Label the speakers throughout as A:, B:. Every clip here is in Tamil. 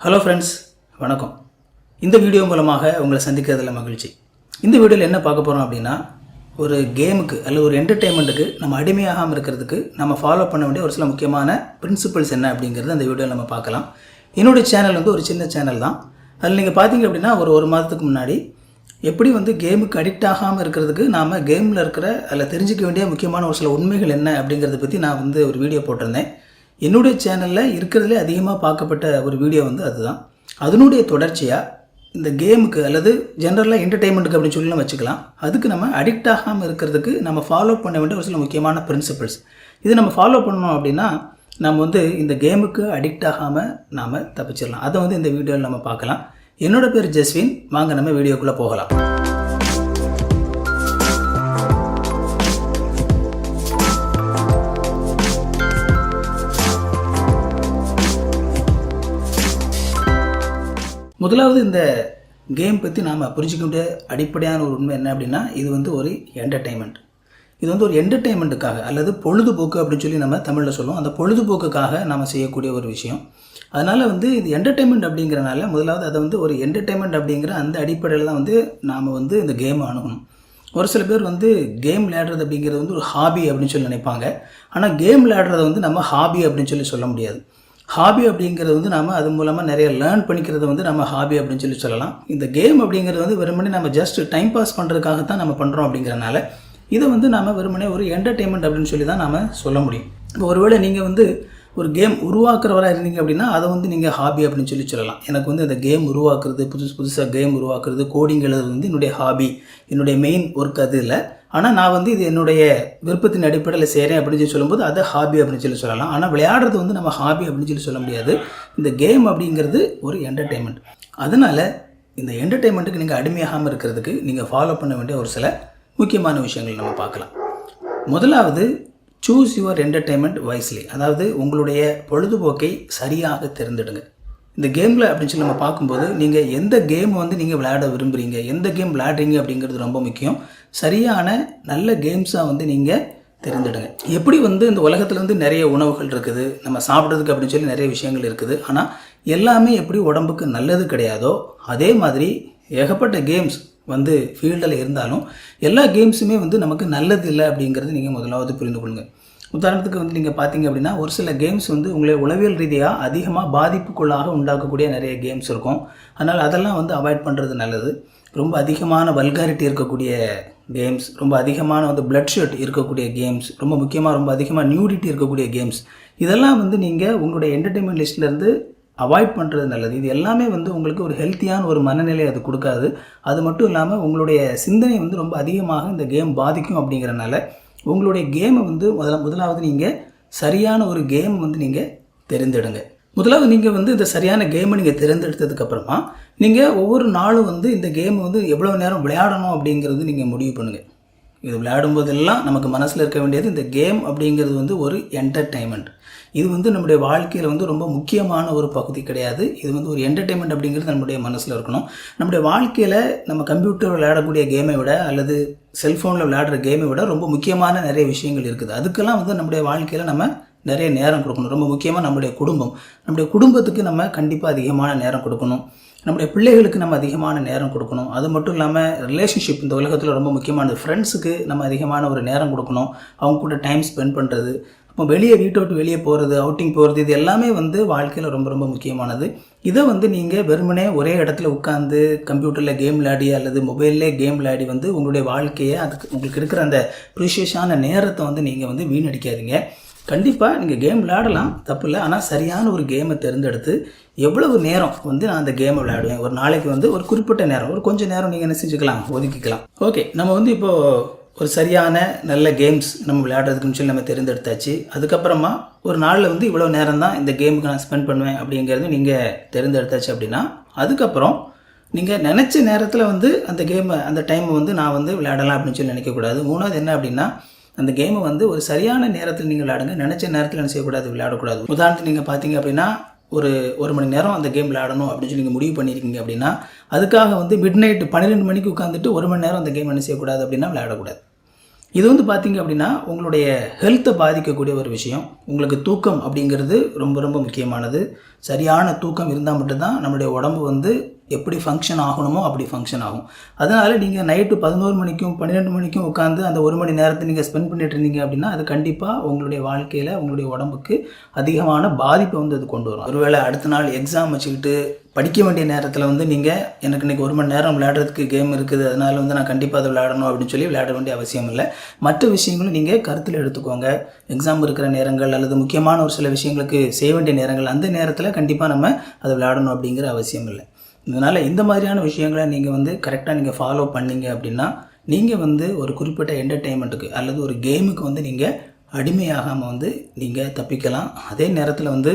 A: ஹலோ ஃப்ரெண்ட்ஸ் வணக்கம். இந்த வீடியோ மூலமாக உங்களை சந்திக்கிறதுல மகிழ்ச்சி. இந்த வீடியோவில் என்ன பார்க்க போகிறோம் அப்படின்னா ஒரு கேமுக்கு அல்லது ஒரு என்டர்டெயின்மெண்ட்டுக்கு நம்ம அடிமையாகாமல் இருக்கிறதுக்கு நம்ம ஃபாலோ பண்ண வேண்டிய ஒரு சில முக்கியமான பிரின்சிபல்ஸ் என்ன அப்படிங்கிறது அந்த வீடியோவில் நம்ம பார்க்கலாம். என்னுடைய சேனல் வந்து ஒரு சின்ன சேனல் தான். அதில் நீங்கள் பார்த்தீங்க அப்படின்னா ஒரு ஒரு மாதத்துக்கு முன்னாடி எப்படி வந்து கேமுக்கு அடிக்ட் ஆகாமல் இருக்கிறதுக்கு நாம் கேமில் இருக்கிற அதில் தெரிஞ்சிக்க வேண்டிய முக்கியமான ஒரு சில உண்மைகள் என்ன அப்படிங்கிறத பற்றி நான் வந்து ஒரு வீடியோ போட்டிருந்தேன். என்னுடைய சேனலில் இருக்கிறதுலே அதிகமாக பார்க்கப்பட்ட ஒரு வீடியோ வந்து அதுதான். அதனுடைய தொடர்ச்சியாக இந்த கேமுக்கு அல்லது ஜென்ரலாக என்டர்டெயின்மெண்ட்டுக்கு அப்படின்னு சொல்லி நம்ம வச்சுக்கலாம். அதுக்கு நம்ம அடிக்ட் ஆகாமல் இருக்கிறதுக்கு நம்ம ஃபாலோ பண்ண வேண்டிய ஒரு சில முக்கியமான பிரின்சிபல்ஸ் இது நம்ம ஃபாலோ பண்ணோம் அப்படின்னா நம்ம வந்து இந்த கேமுக்கு அடிக்ட் ஆகாமல் நாம் தப்பிச்சிடலாம். அதை வந்து இந்த வீடியோவில் நம்ம பார்க்கலாம். என்னோடய பேர் ஜஸ்வின். வாங்க நம்ம வீடியோக்குள்ளே போகலாம். முதலாவது இந்த கேம் பற்றி நாம் புரிஞ்சிக்க வேண்டிய அடிப்படையான ஒரு உண்மை என்ன அப்படின்னா இது வந்து ஒரு என்டர்டெயின்மெண்ட் இது வந்து ஒரு என்டர்டெயின்மெண்ட்டுக்காக அல்லது பொழுதுபோக்கு அப்படின்னு சொல்லி நம்ம தமிழில் சொல்லுவோம். அந்த பொழுதுபோக்குக்காக நாம் செய்யக்கூடிய ஒரு விஷயம். அதனால் வந்து இது என்டர்டெயின்மெண்ட் அப்படிங்கிறனால முதலாவது அதை வந்து ஒரு என்டர்டெயின்மெண்ட் அப்படிங்கிற அந்த அடிப்படையில் தான் வந்து நாம் வந்து இந்த கேம் அணுகணும் ஒரு சில பேர் வந்து கேம் விளையாடுறது அப்படிங்கிறது வந்து ஒரு ஹாபி அப்படின்னு சொல்லி நினைப்பாங்க. ஆனால் கேம் விளையாடுறத வந்து நம்ம ஹாபி அப்படின்னு சொல்லி சொல்ல முடியாது. ஹாபி அப்படிங்கிறது வந்து நம்ம அது மூலமாக நிறைய லேர்ன் பண்ணிக்கிறத வந்து நம்ம ஹாபி அப்படின்னு சொல்லி சொல்லலாம். இந்த கேம் அப்படிங்கிறது வந்து வெறுமனே நம்ம ஜஸ்ட் டைம் பாஸ் பண்ணுறதுக்காக தான் நம்ம பண்ணுறோம் அப்படிங்கிறனால இதை வந்து நம்ம வெறுமனே ஒரு என்டர்டெயின்மெண்ட் அப்படின்னு சொல்லி தான் நம்ம சொல்ல முடியும். இப்போ ஒருவேளை நீங்கள் வந்து ஒரு கேம் உருவாக்குறவராக இருந்தீங்க அப்படின்னா அதை வந்து நீங்கள் ஹாபி அப்படின்னு சொல்லி சொல்லலாம். எனக்கு வந்து இந்த கேம் உருவாக்குறது புதுசு புதுசாக கேம் உருவாக்குறது கோடிங் எழுதுறது வந்து என்னுடைய ஹாபி என்னுடைய மெயின் ஒர்க் அது இல்லை. ஆனால் நான் வந்து இது என்னுடைய விருப்பத்தின் அடிப்படையில் செய்கிறேன் அப்படின்னு சொல்லி சொல்லும்போது அதை ஹாபி அப்படின்னு சொல்லி சொல்லலாம். ஆனால் விளையாடுறது வந்து நம்ம ஹாபி அப்படின்னு சொல்லி சொல்ல முடியாது. இந்த கேம் அப்படிங்கிறது ஒரு என்டர்டெயின்மெண்ட் அதனால் இந்த என்டர்டெயின்மெண்ட்டுக்கு நீங்கள் அடிமையாகாமல் இருக்கிறதுக்கு நீங்கள் ஃபாலோ பண்ண வேண்டிய ஒரு சில முக்கியமான விஷயங்கள் நம்ம பார்க்கலாம். முதலாவது சூஸ் யுவர் என்டர்டெயின்மெண்ட் வைஸ்லி அதாவது உங்களுடைய பொழுதுபோக்கை சரியாக தேர்ந்தெடுங்க. இந்த கேமில் அப்படின்னு சொல்லி நம்ம பார்க்கும்போது நீங்கள் எந்த கேம் வந்து நீங்கள் விளையாட விரும்புகிறீங்க எந்த கேம் விளையாடுறீங்க அப்படிங்கிறது ரொம்ப முக்கியம். சரியான நல்ல கேம்ஸாக வந்து நீங்கள் தெரிஞ்சிடுங்க எப்படி வந்து இந்த உலகத்தில் வந்து நிறைய உணவுகள் இருக்குது நம்ம சாப்பிட்றதுக்கு அப்படின்னு சொல்லி நிறைய விஷயங்கள் இருக்குது ஆனால் எல்லாமே எப்படி உடம்புக்கு நல்லது கிடையாதோ அதே மாதிரி ஏகப்பட்ட கேம்ஸ் வந்து ஃபீல்டில் இருந்தாலும் எல்லா கேம்ஸுமே வந்து நமக்கு நல்லது இல்லை அப்படிங்கிறது நீங்கள் முதலாவது புரிந்து கொள்ளுங்க. உதாரணத்துக்கு வந்து நீங்கள் பார்த்தீங்க அப்படின்னா ஒரு சில கேம்ஸ் வந்து உங்களை உளவியல் ரீதியாக அதிகமாக பாதிப்புக்குள்ளாக உண்டாக்கக்கூடிய நிறைய கேம்ஸ் இருக்கும். அதனால் அதெல்லாம் வந்து அவாய்ட் பண்ணுறது நல்லது. ரொம்ப அதிகமான வல்காரிட்டி இருக்கக்கூடிய கேம்ஸ் ரொம்ப அதிகமான வந்து பிளட் ஷர்ட் இருக்கக்கூடிய கேம்ஸ் ரொம்ப முக்கியமாக ரொம்ப அதிகமாக நியூடிட்டி இருக்கக்கூடிய கேம்ஸ் இதெல்லாம் வந்து நீங்கள் உங்களுடைய என்டர்டெயின்மெண்ட் லிஸ்ட்லேருந்து அவாய்ட் பண்ணுறது நல்லது. இது எல்லாமே வந்து உங்களுக்கு ஒரு ஹெல்த்தியான ஒரு மனநிலை அது கொடுக்காது. அது மட்டும் இல்லாமல் உங்களுடைய சிந்தனை வந்து ரொம்ப அதிகமாக இந்த கேம் பாதிக்கும் அப்படிங்கிறனால உங்களுடைய கேமை வந்து முதல்ல முதலாவது நீங்கள் சரியான ஒரு கேம் வந்து நீங்கள் தெரிந்தெடுங்க. முதலாவது நீங்கள் வந்து இந்த சரியான கேமை நீங்கள் தேர்ந்தெடுத்ததுக்கப்புறமா நீங்கள் ஒவ்வொரு நாளும் வந்து இந்த கேமை வந்து எவ்வளோ நேரம் விளையாடணும் அப்படிங்கிறது நீங்கள் முடிவு பண்ணுங்கள் இது விளையாடும்போதெல்லாம் நமக்கு மனசில் இருக்க வேண்டியது இந்த கேம் அப்படிங்கிறது வந்து ஒரு என்டர்டைன்மெண்ட் இது வந்து நம்முடைய வாழ்க்கையில் வந்து ரொம்ப முக்கியமான ஒரு பகுதி கிடையாது. இது வந்து ஒரு என்டர்டைன்மெண்ட் அப்படிங்கிறது நம்முடைய மனசில் இருக்கணும். நம்முடைய வாழ்க்கையில் நம்ம கம்ப்யூட்டர் விளையாடக்கூடிய கேமை விட அல்லது செல்ஃபோனில் விளையாடுற கேமை விட ரொம்ப முக்கியமான நிறைய விஷயங்கள் இருக்குது. அதுக்கெல்லாம் வந்து நம்முடைய வாழ்க்கையில் நம்ம நிறைய நேரம் கொடுக்கணும். ரொம்ப முக்கியமாக நம்முடைய குடும்பம். நம்முடைய குடும்பத்துக்கு நம்ம கண்டிப்பாக அதிகமான நேரம் கொடுக்கணும். நம்முடைய பிள்ளைகளுக்கு நம்ம அதிகமான நேரம் கொடுக்கணும். அது மட்டும் இல்லாமல் ரிலேஷன்ஷிப் இந்த உலகத்தில் ரொம்ப முக்கியமானது. ஃப்ரெண்ட்ஸுக்கு நம்ம அதிகமான ஒரு நேரம் கொடுக்கணும். அவங்க கூட டைம் ஸ்பெண்ட் பண்ணுறது இப்போ வெளியே வீட்டை விட்டு வெளியே போகிறது அவுட்டிங் போகிறது இது எல்லாமே வந்து வாழ்க்கையில் ரொம்ப ரொம்ப முக்கியமானது. இதை வந்து நீங்கள் வெறுமனே ஒரே இடத்துல உட்காந்து கம்ப்யூட்டரில் கேம் விளையாடி அல்லது மொபைல்லே கேம் விளையாடி வந்து உங்களுடைய வாழ்க்கையை அதுக்கு உங்களுக்கு இருக்கிற அந்த ப்ரிஷியஸான நேரத்தை வந்து நீங்கள் வந்து வீணடிக்காதீங்க. கண்டிப்பாக நீங்கள் கேம் விளையாடலாம். தப்பு இல்லை ஆனால் சரியான ஒரு கேமை தேர்ந்தெடுத்து எவ்வளவு நேரம் வந்து நான் அந்த கேமை விளையாடுவேன். ஒரு நாளைக்கு வந்து ஒரு குறிப்பிட்ட நேரம் ஒரு கொஞ்சம் நேரம் நீங்கள் என்ன செஞ்சுக்கலாம்? ஒதுக்கிக்கலாம். ஓகே நம்ம வந்து இப்போது ஒரு சரியான நல்ல கேம்ஸ் நம்ம விளையாடுறதுக்குன்னு சொல்லி நம்ம தேர்ந்தெடுத்தாச்சு. அதுக்கப்புறமா ஒரு நாளில் வந்து இவ்வளோ நேரம் தான் இந்த கேமுக்கு நான் ஸ்பெண்ட் பண்ணுவேன் அப்படிங்கிறது நீங்கள் தேர்ந்தெடுத்தாச்சு அப்படின்னா அதுக்கப்புறம் நீங்கள் நினச்ச நேரத்தில் வந்து அந்த கேமை அந்த டைமை வந்து நான் வந்து விளையாடலாம் அப்படின்னு சொல்லி நினைக்கக்கூடாது. மூணாவது என்ன அப்படின்னா அந்த கேமை வந்து ஒரு சரியான நேரத்தில் நீங்கள் விளையாடுங்க. நினச்ச நேரத்தில் என்ன செய்யக்கூடாது? விளையாடக்கூடாது. உதாரணத்துக்கு நீங்கள் பார்த்தீங்க அப்படின்னா ஒரு ஒரு மணி நேரம் அந்த கேம் விளையாடணும் அப்படின்னு சொல்லி நீங்கள் முடிவு பண்ணியிருக்கீங்க அப்படின்னா அதுக்காக வந்து மிட் நைட் பன்னிரெண்டு மணிக்கு உட்காந்துட்டு ஒரு மணி நேரம் அந்த கேம் என்ன செய்யக்கூடாது அப்படின்னா விளையாடக்கூடாது. இது வந்து பார்த்தீங்க அப்படின்னா உங்களுடைய ஹெல்த்தை பாதிக்கக்கூடிய ஒரு விஷயம். உங்களுக்கு தூக்கம் அப்படிங்கிறது ரொம்ப ரொம்ப முக்கியமானது. சரியான தூக்கம் இருந்தால் மட்டும்தான் நம்மளுடைய உடம்பு வந்து எப்படி ஃபங்க்ஷன் ஆகணுமோ அப்படி ஃபங்க்ஷன் ஆகும். அதனால் நீங்கள் நைட்டு பதினோரு மணிக்கும் பன்னிரெண்டு மணிக்கும் உட்காந்து அந்த ஒரு மணி நேரத்தை நீங்கள் ஸ்பெண்ட் பண்ணிட்டு இருந்தீங்க அப்படின்னா அது கண்டிப்பாக உங்களுடைய வாழ்க்கையில் உங்களுடைய உடம்புக்கு அதிகமான பாதிப்பை வந்து அது கொண்டு வரும். ஒருவேளை அடுத்த நாள் எக்ஸாம் வச்சுக்கிட்டு படிக்க வேண்டிய நேரத்தில் வந்து நீங்கள் எனக்கு இன்றைக்கி ஒரு மணி நேரம் விளையாடுறதுக்கு கேம் இருக்குது அதனால் வந்து நான் கண்டிப்பாக அதை விளையாடணும் அப்படின்னு சொல்லி விளையாட வேண்டிய அவசியம் இல்லை. மற்ற விஷயங்களும் நீங்கள் கருத்தில் எடுத்துக்கோங்க. எக்ஸாம் இருக்கிற நேரங்கள் அல்லது முக்கியமான ஒரு சில விஷயங்களுக்கு செய்ய வேண்டிய நேரங்கள் அந்த நேரத்தில் கண்டிப்பாக நம்ம அதை விளையாடணும் அப்படிங்கிற அவசியம் இல்லை. இதனால் இந்த மாதிரியான விஷயங்களை நீங்கள் வந்து கரெக்டாக நீங்கள் ஃபாலோ பண்ணீங்க அப்படின்னா நீங்கள் வந்து ஒரு குறிப்பிட்ட என்டர்டெயின்மெண்ட்டுக்கு அல்லது ஒரு கேமுக்கு வந்து நீங்கள் அடிமையாகாமல் வந்து நீங்கள் தப்பிக்கலாம். அதே நேரத்தில் வந்து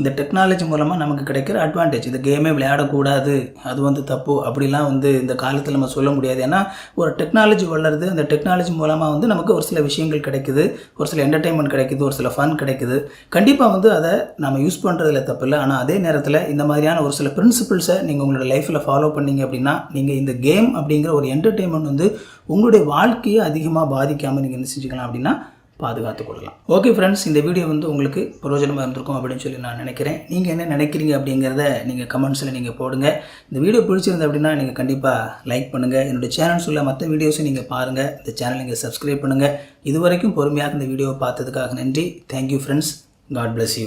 A: இந்த டெக்னாலஜி மூலமாக நமக்கு கிடைக்கிற அட்வான்டேஜ் இந்த கேமே விளையாடக்கூடாது அது வந்து தப்பு அப்படிலாம் வந்து இந்த காலத்தில் நம்ம சொல்ல முடியாது. ஏன்னா ஒரு டெக்னாலஜி வளருது அந்த டெக்னாலஜி மூலமாக வந்து நமக்கு ஒரு சில விஷயங்கள் கிடைக்குது ஒரு சில என்டர்டெயின்மெண்ட் கிடைக்குது ஒரு சில ஃபன் கிடைக்குது. கண்டிப்பாக வந்து அதை நம்ம யூஸ் பண்ணுறதுல தப்பு இல்லை. ஆனால் அதே நேரத்தில் இந்த மாதிரியான ஒரு சில பிரின்சிபிள்ஸை நீங்கள் உங்களோட லைஃப்பில் ஃபாலோ பண்ணீங்க அப்படின்னா நீங்கள் இந்த கேம் அப்படிங்கிற ஒரு என்டர்டெயின்மெண்ட் வந்து உங்களுடைய வாழ்க்கையை அதிகமாக பாதிக்காமல் நீங்கள் என்ன செஞ்சுக்கலாம் அப்படின்னா பாதுகாத்து கொள்ளலாம். ஓகே ஃப்ரெண்ட்ஸ் இந்த வீடியோ வந்து உங்களுக்கு பிரயோஜனமாக இருந்திருக்கும் அப்படின்னு சொல்லி நான் நினைக்கிறேன். நீங்கள் என்ன நினைக்கிறீங்க அப்படிங்கிறத நீங்கள் கமெண்ட்ஸில் நீங்கள் போடுங்க. இந்த வீடியோ பிடிச்சிருந்து அப்படின்னா நீங்கள் கண்டிப்பாக லைக் பண்ணுங்கள் என்னுடைய சேனல்ஸ் உள்ள மற்ற வீடியோஸும் நீங்கள் பாருங்கள் இந்த சேனல் நீங்கள் சப்ஸ்கிரைப் பண்ணுங்கள் இது வரைக்கும் பொறுமையாக இந்த வீடியோவை பார்த்ததுக்காக நன்றி. Thank you friends god bless you